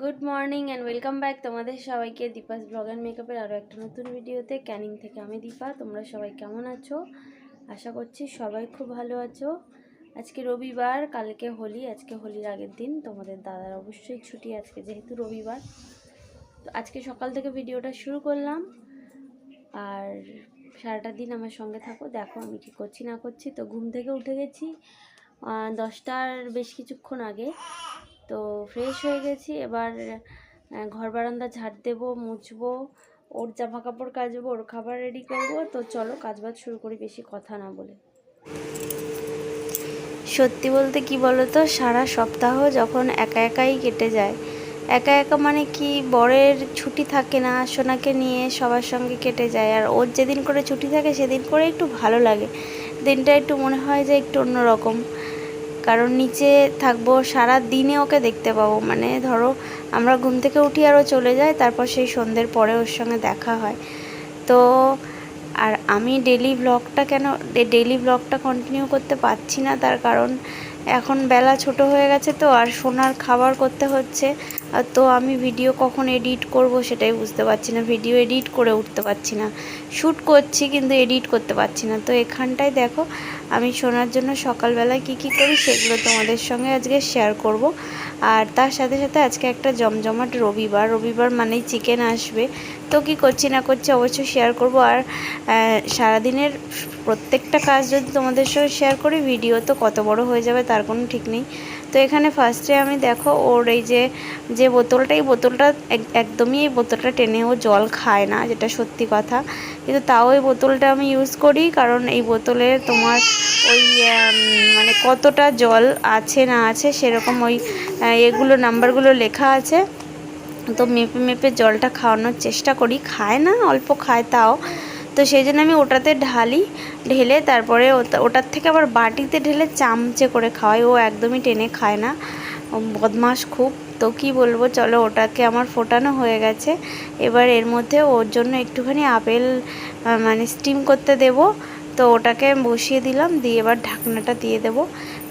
Good morning and welcome back তোমাদের সবাইকে Deepa's blog and মেকআপের আরও একটা নতুন ভিডিওতে ক্যানিং থেকে আমি দীপা। তোমরা সবাই কেমন আছো? আশা করছি সবাই খুব ভালো আছো। আজকে রবিবার, কালকে হোলি। আজকে হোলির আগের দিন। তোমাদের দাদার অবশ্যই ছুটি আজকে, যেহেতু রবিবার। তো আজকে সকাল থেকে ভিডিওটা শুরু করলাম। আর সারাটা দিন আমার সঙ্গে থাকো। দেখো আমি কি করছি, না করছি। তো ঘুম থেকে উঠে গেছি দশটার বেশ কিছুক্ষণ আগে। তো ফ্রেশ হয়ে গেছি, এবার ঘর বারান্দা ঝাড় দেবো, মুছবো, ওর জামা কাপড় কাচবো, ওর খাবার রেডি করব, তো চলো কাজবাজ শুরু করি, বেশি কথা না বলে। সত্যি বলতে কি বলতো, সারা সপ্তাহ যখন একা একাই কেটে যায়, একা একা মানে কি বরের ছুটি থাকে না, সোনাকে নিয়ে সবার সঙ্গে কেটে যায়, আর ওর যেদিন করে ছুটি থাকে, সেদিন করে একটু ভালো লাগে, দিনটা একটু মনে হয় যে একটু অন্যরকম। কারণ নিচে থাকব, সারা দিনে ওকে দেখতে পাবো। মানে ধরো, আমরা ঘুম থেকে উঠি আরও চলে যায়, তারপর সেই সন্ধ্যের পরে ওর সঙ্গে দেখা হয়। তো, আর আমি ডেলি ব্লগটা কেন ডেলি ব্লগটা কন্টিনিউ করতে পারছি না, তার কারণ এখন বেলা ছোট হয়ে গেছে তো, আর সোনার খাবার করতে হচ্ছে। তো আমি ভিডিও কখন এডিট করব সেটাই বুঝতে পারছি না ভিডিও এডিট করে উঠতে পারছি না। শ্যুট করছি কিন্তু এডিট করতে পারছি না। তো এখানটায় দেখো, আমি শোনার জন্য সকালবেলায় কি কি করি সেগুলো তোমাদের সঙ্গে আজকে শেয়ার করব। আর তার সাথে সাথে আজকে একটা জমজমাট রবিবার রবিবার মানেই চিকেন আসবে। তো কি করছি না করছি অবশ্যই শেয়ার করব। আর সারাদিনের প্রত্যেকটা কাজ যদি তোমাদের সঙ্গে শেয়ার করি ভিডিও তো কত বড় হয়ে যাবে তার কোনো ঠিক নেই। তো এখানে ফার্স্টে আমি দেখো ওর এই যে যে বোতলটা, এই বোতলটা এক- একদমই এই বোতলটা টেনে ও জল খায় না, যেটা সত্যি কথা। কিন্তু তাও এই বোতলটা আমি ইউজ করি, কারণ এই বোতলে তোমার ওই মানে কতটা জল আছে না আছে সেরকম ওই এগুলো নাম্বারগুলো লেখা আছে। তো মেপে মেপে জলটা খাওয়ানোর চেষ্টা করি। খায় না, অল্প খায় তাও। তো সেই জন্য আমি ওটাতে ঢালি, ঢেলে তারপরে ওটা- ওটার থেকে আবার বাটিতে ঢেলে চামচে করে খাওয়াই। ও একদমই টেনে খায় না। বদমাস খুব। তো কি বলব, চলো ওটাকে আমার ফোটানো হয়ে গেছে। এবার এর মধ্যে ওর জন্য একটুখানি আপেল মানে স্টিম করতে দেব। তো ওটাকে বসিয়ে দিলাম, দিয়ে এবার ঢাকনাটা দিয়ে দেব।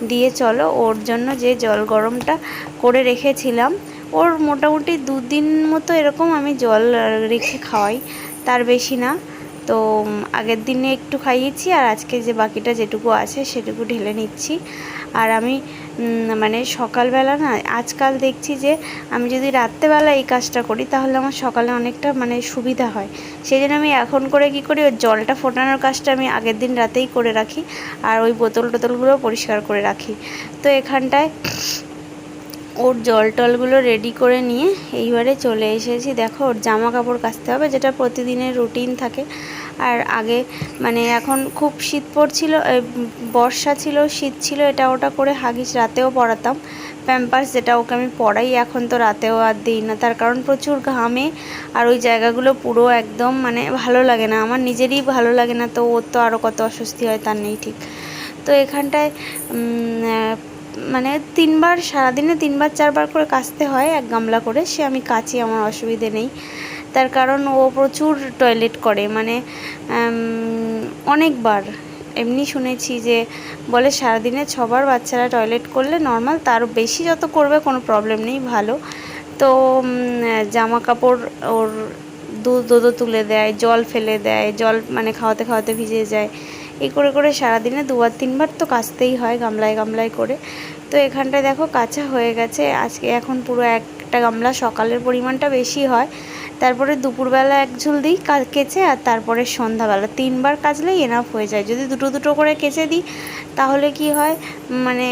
দিয়ে চলো ওর জন্য যে জল গরমটা করে রেখেছিলাম, ওর মোটামুটি দুদিন মতো এরকম আমি জল রেখে খাওয়াই। তার বেশি না। তো আগের দিনে একটু খাইয়েছি আর আজকে যে বাকিটা যেটুকু আছে সেটুকু ঢেলে নিচ্ছি। আর আমি মানে সকালবেলা না, আজকাল দেখছি যে আমি যদি রাত্রেবেলা এই কাজটা করি তাহলে আমার সকালে অনেকটা মানে সুবিধা হয়। সেই জন্য আমি এখন করে কি করি, ওই জলটা ফোটানোর কাজটা আমি আগের দিন রাতেই করে রাখি আর ওই বোতল টোতলগুলো পরিষ্কার করে রাখি। তো এখানটায় ওর জল টলগুলো রেডি করে নিয়ে এইবারে চলে এসেছি। দেখো, ওর জামা কাপড় কাচতে হবে, যেটা প্রতিদিনের রুটিন থাকে। আর আগে মানে এখন খুব শীত পড়ছিল বর্ষা ছিল, শীত ছিল, এটা ওটা করে হাগিস, রাতেও পরাতাম। প্যাম্পার্স যেটা ওকে আমি পরাই, এখন তো রাতেও আর দিই না। তার কারণ প্রচুর ঘামে, আর ওই জায়গাগুলো পুরো একদম মানে ভালো লাগে না। আমার নিজেরই ভালো লাগে না, তো ওর তো আরও কত অস্বস্তি হয়, তার নেই ঠিক। তো এখানটায় মানে তিনবার, সারাদিনে তিনবার, চারবার করে কাচতে হয় এক গামলা করে। সে আমি কাচি, আমার অসুবিধে নেই। তার কারণ ও প্রচুর টয়লেট করে। মানে অনেকবার। এমনি শুনেছি যে, বলে সারাদিনে ছবার বাচ্চারা টয়লেট করলে নর্মাল, তার বেশি যত করবে কোনো প্রবলেম নেই, ভালো। তো জামা কাপড় ওর দুধ দুধও তুলে দেয়, জল ফেলে দেয়, জল মানে খাওয়াতে খাওয়াতে ভিজে যায়। এই করে করে সারাদিনে দুবার তিনবার তো কাচতেই হয় গামলায় গামলায় করে। তো এখানটায় দেখো কাঁচা হয়ে গেছে। আজকে এখন পুরো একটা গামলা সকালের পরিমাণটা বেশি হয়। তারপরে দুপুরবেলা এক ঝুল দিই কেচে আর তারপরে সন্ধ্যাবেলা। তিনবার কাচলেই এনাফ হয়ে যায়। যদি দুটো দুটো করে কেচে দিই, তাহলে কি হয়? মানে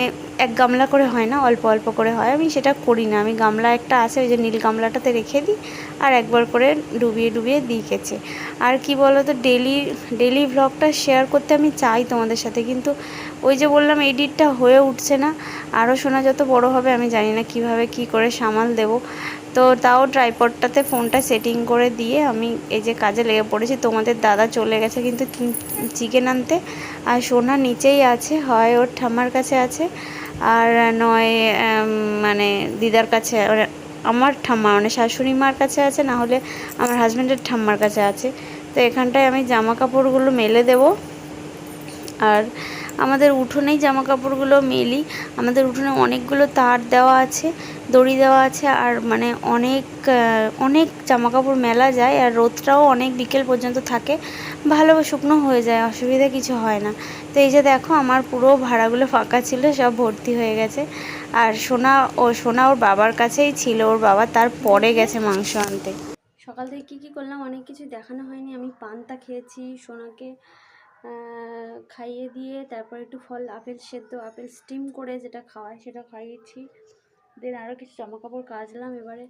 এক গামলা করে হয় না? অল্প অল্প করে হয়। আমি সেটা করি না। আমি গামলা একটা আছে, ওই যে নীল গামলাটাতে রেখে দিই আর একবার করে ডুবিয়ে ডুবিয়ে দিই কেচে। আর কি বলো তো ডেলি ডেলি ভ্লগটা শেয়ার করতে আমি চাই তোমাদের সাথে। কিন্তু ওই যে বললাম এডিটটা হয়ে উঠছে না। আরও শোনা যত বড় হবে, আমি জানি না কীভাবে কি করে সামাল দেব। তো তাও ট্রাইপডটাতে ফোনটা সেটিং করে দিয়ে আমি এই যে কাজে লেগে পড়েছি, তোমাদের দাদা চলে গেছে কিন্তু চিকেন আনতে। আর সোনা নিচেই আছে, হয় ওর ঠাম্মার কাছে আছে, আর নয় মানে দিদার কাছে আমার ঠাম্মা মানে শাশুড়ি মার কাছে আছে, না হলে আমার হাজব্যান্ডের ঠাম্মার কাছে আছে। তো এখানটায় আমি জামা কাপড়গুলো মেলে দেবো। আর আমাদের উঠোনেই জামা কাপড়গুলো মেলি। আমাদের উঠোনে অনেকগুলো তার দেওয়া আছে, দড়ি দেওয়া আছে আর মানে অনেক অনেক জামা কাপড় মেলা যায় আর রোদটাও অনেক বিকেল পর্যন্ত থাকে। ভালো শুকনো হয়ে যায়, অসুবিধা কিছু হয় না। তো এই যে দেখো, আমার পুরো ভাড়াগুলো ফাঁকা ছিল, সব ভর্তি হয়ে গেছে। আর সোনা, ও সোনা ওর বাবার কাছেই ছিল, ওর বাবা তার পরে গেছে মাংস আনতে। সকাল থেকে কী কী করলাম, অনেক কিছু দেখানো হয়নি। আমি পান্তা খেয়েছি, সোনাকে খাইয়ে দিয়ে তারপর একটু ফল, আপেল সেদ্ধ, আপেল স্টিম করে যেটা খাওয়ায় সেটা খাইয়েছি। দেন আরও কিছু জামা কাপড় কাচলাম এবারে।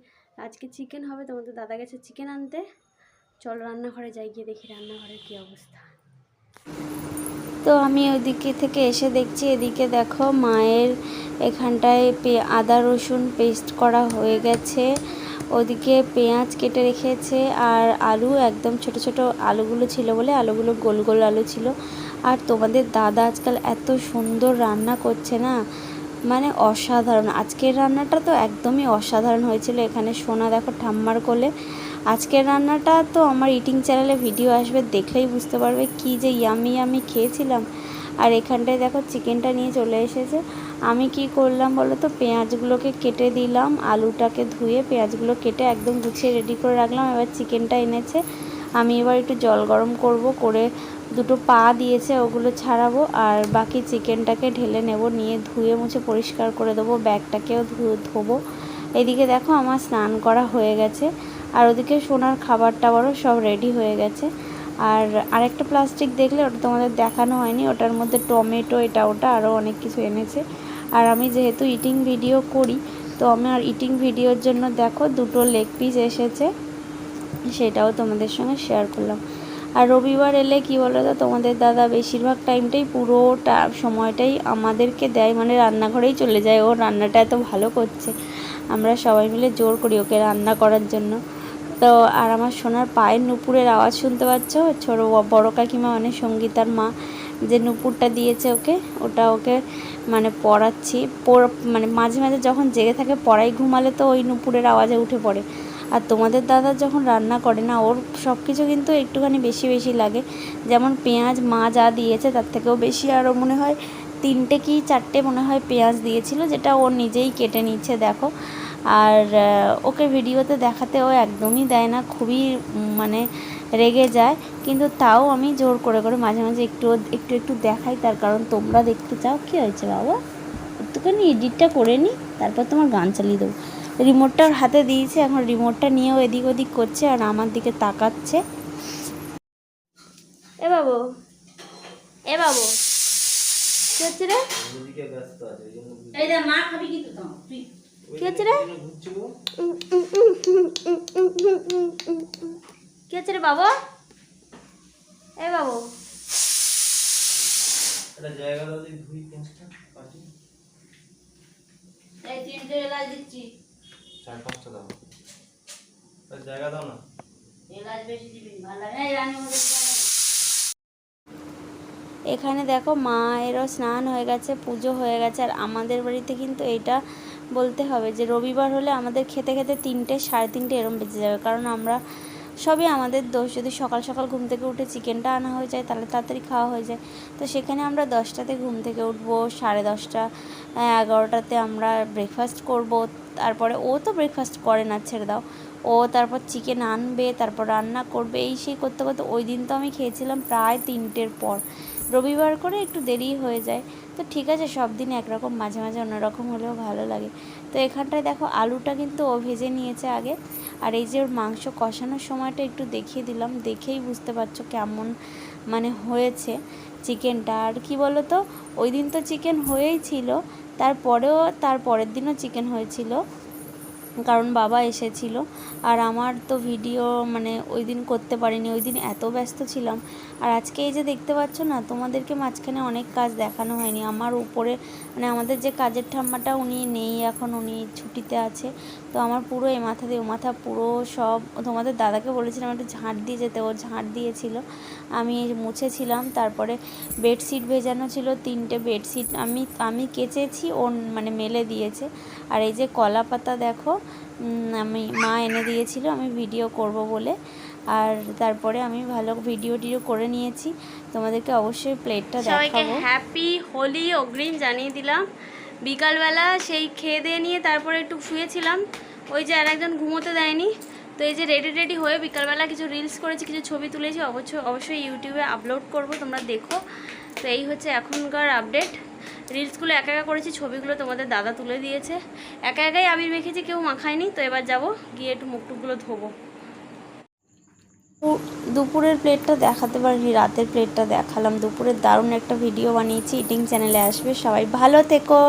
আজকে চিকেন হবে, তোমাদের দাদা গেছে চিকেন আনতে। চল রান্নাঘরে যাই, গিয়ে দেখি রান্নাঘরের কী অবস্থা। তো আমি ওদিকে থেকে এসে দেখছি, এদিকে দেখো মায়ের এখানটায় আদা রসুন পেস্ট করা হয়ে গেছে। ওদিকে পেঁয়াজ কেটে রেখেছে আর আলু, একদম ছোট ছোট আলুগুলো ছিল বলে আলুগুলো গোল গোল আলু ছিল। আর তোমাদের দাদা আজকাল এত সুন্দর রান্না করছে না মানে অসাধারণ। আজকের রান্নাটা তো একদমই অসাধারণ হয়েছিল এখানে। সোনা দেখো ঠাম্মার কোলে। আজকের রান্নাটা তো আমার ইটিং চ্যানেলে ভিডিও আসবে, দেখলেই বুঝতে পারবে কি যে ইয়ামি আমি খেয়েছিলাম। আর এখানটায় দেখো চিকেনটা নিয়ে চলে এসেছে। আমি কি করলাম বলো তো? পেঁয়াজগুলোকে কেটে দিলাম, আলুটাকে ধুয়ে পেঁয়াজগুলো কেটে একদম গুছিয়ে রেডি করে রাখলাম। এবার চিকেনটা এনেছে। আমি এবার একটু জল গরম করব, করে দুটো পা দিয়েছে, ওগুলো ছাড়াবো আর বাকি চিকেনটাকে ঢেলে নেব, নিয়ে ধুয়ে মুছে পরিষ্কার করে দেবো, ব্যাগটাকেও ধোবো। এদিকে দেখো আমার স্নান করা হয়ে গেছে, আর ওদিকে সোনার খাবার টাবারও সব রেডি হয়ে গেছে। আর আরেকটা প্লাস্টিক দেখলে ওটা তোমাদের দেখানো হয়নি, ওটার মধ্যে টমেটো, এটা ওটা আরও অনেক কিছু এনেছে। আর আমি যেহেতু ইটিং ভিডিও করি, তো আমার ইটিং ভিডিওর জন্য দেখো দুটো লেগ পিস এসেছে, সেটাও তোমাদের সঙ্গে শেয়ার করলাম। আর রবিবার এলে কি বলো তো তোমাদের দাদা বেশিরভাগ টাইমটাই পুরোটা সময়টাই আমাদেরকে দেয় মানে রান্নাঘরেই চলে যায়, ও রান্নাটা এত ভালো করছে। আমরা সবাই মিলে জোর করি ওকে রান্না করার জন্য। তো আর আমার সোনার পায়ের নুপুরের আওয়াজ শুনতে পাচ্ছ? ছোটো বড় কাকিমা মানে সঙ্গীতার মা। যে নুপুরটা দিয়েছে ওকে, ওটা ওকে মানে পড়াচ্ছি। পড়- মানে মাঝে মাঝে যখন জেগে থাকে, পড়াই ঘুমালে তো ওই নুপুরের আওয়াজে উঠে পড়ে। আর তোমাদের দাদা যখন রান্না করে না, ওর সব কিছু কিন্তু একটুখানি বেশি বেশি লাগে। যেমন পেঁয়াজ মা যা দিয়েছে, তার থেকেও বেশি। আরও মনে হয় তিনটে কি চারটে মনে হয় পেঁয়াজ দিয়েছিল, যেটা ও নিজেই কেটে নিচ্ছে, দেখো। আর ওকে ভিডিওতে দেখাতে ও একদমই দেয় না, খুবই মানে রেগে যায় কিন্তু তাও আমি জোর করে করে মাঝে মাঝে একটু একটু একটু দেখাই তার কারণ তোমরা দেখতে চাও কী হয়েছে বাবা একটুখানি এডিটটা করে নিই তারপর তোমার গান চালিয়ে দেবো রিমোটটা ওর হাতে দিয়েছে এখন রিমোটটা নিয়েও এদিক ওদিক করছে আর আমার দিকে তাকাচ্ছে এ বাবু এ বাবু কি হচ্ছে রে এই দে মা খাবি কিন্তু তো তুই কি হচ্ছে রে। কি হচ্ছে রে বাবু? এ বাবু। জায়গা দাও দেখি ধুই পেঁয়াজটা পাটি এই তিনটে এলাচ দিচ্ছি। চার পাঁচটা দাও। একটা জায়গা দাও না। এলাচ বেশি দিবি ভালো না, এই রান্নার মধ্যে এখানে দেখো মায়েরও স্নান হয়ে গেছে পুজো হয়ে গেছে আর আমাদের বাড়িতে কিন্তু এটা বলতে হবে যে রবিবার হলে আমাদের খেতে খেতে তিনটে সাড়ে তিনটে এরম বেঁচে যাবে। কারণ আমরা সবই আমাদের দোষ। যদি সকাল সকাল ঘুম থেকে উঠে চিকেনটা আনা হয়ে যায়, তাহলে তাড়াতাড়ি খাওয়া হয়ে যায়। তো সেখানে আমরা দশটাতে ঘুম থেকে উঠবো, সাড়ে দশটা, এগারোটাতে আমরা ব্রেকফাস্ট করব। তারপরে ও তো ব্রেকফাস্ট করে না, ছেড়ে দাও। ও তারপর চিকেন আনবে, তারপর রান্না করবে, এই সেই করতে করতে ওই দিন তো আমি খেয়েছিলাম প্রায় তিনটের পর। রবিবার করে একটু দেরি হয়ে যায়। তো ঠিক আছে, সব দিন একরকম, মাঝে মাঝে অন্যরকম হলেও ভালো লাগে। তো এখানটায় দেখো আলুটা কিন্তু ও ভেজে নিয়েছে আগে। আর এই যে ওর মাংস কষানোর সময়টা একটু দেখিয়ে দিলাম, দেখেই বুঝতে পারছ কেমন মানে হয়েছে চিকেনটা আর কি বলো তো ওই দিন তো চিকেন হয়েই ছিল, তারপরেও, তার পরের দিনও চিকেন হয়েছিল। কারণ বাবা এসেছিল। আর আমার তো ভিডিও মানে ওই দিন করতে পারিনি, ওই দিন এত ব্যস্ত ছিলাম। আর আজকে এই যে দেখতে পাচ্ছ না, তোমাদেরকে মাঝখানে অনেক কাজ দেখানো হয়নি। আমার উপরে মানে আমাদের যে কাজের ঠাম্মাটা উনি নেই, এখন উনি ছুটিতে আছে। তো আমার পুরো এ মাথা দিয়ে, ও মাথা পুরো সব, তোমাদের দাদাকে বলেছিলাম একটু ঝাঁট দিয়ে যেতে, ও ঝাঁট দিয়েছিল। আমি মুছেছিলাম, তারপরে বেডশিট ভেজানো ছিল, তিনটে বেডশিট আমি আমি কেচেছি ও মানে মেলে দিয়েছে। আর এই যে কলা পাতা দেখো আমি মা এনে দিয়েছিল আমি ভিডিও করব বলে। আর তারপরে আমি ভালো ভিডিও টিডিও করে নিয়েছি। তোমাদেরকে অবশ্যই প্লেটটা দেখাবো। হ্যাপি হোলি অগ্রিম জানিয়ে দিলাম। বিকালবেলা সেই খেয়ে দিয়ে নিয়ে তারপরে একটু শুয়েছিলাম। ওই যে আর একজন ঘুমোতে দেয়নি। তো এই যে রেডি রেডি হয়ে বিকালবেলা কিছু রিলস করেছি কিছু ছবি তুলেছি অবশ্যই অবশ্যই ইউটিউবে আপলোড করব তোমরা দেখো। তো এই হচ্ছে এখনকার আপডেট রিলসগুলো একা একা করেছি, ছবিগুলো তোমাদের দাদা তুলে দিয়েছে। একা একাই আবির মেখেছি, কেউ মাখায়নি, তো এবার যাব, গিয়ে একটু মুখ টুকগুলো ধোবো দুপুরের প্লেটটা দেখাতে পারিনি, রাতের প্লেটটা দেখালাম। দুপুরের দারুণ একটা ভিডিও বানিয়েছি ইটিং চ্যানেলে আসবে। সবাই ভালো থেকো।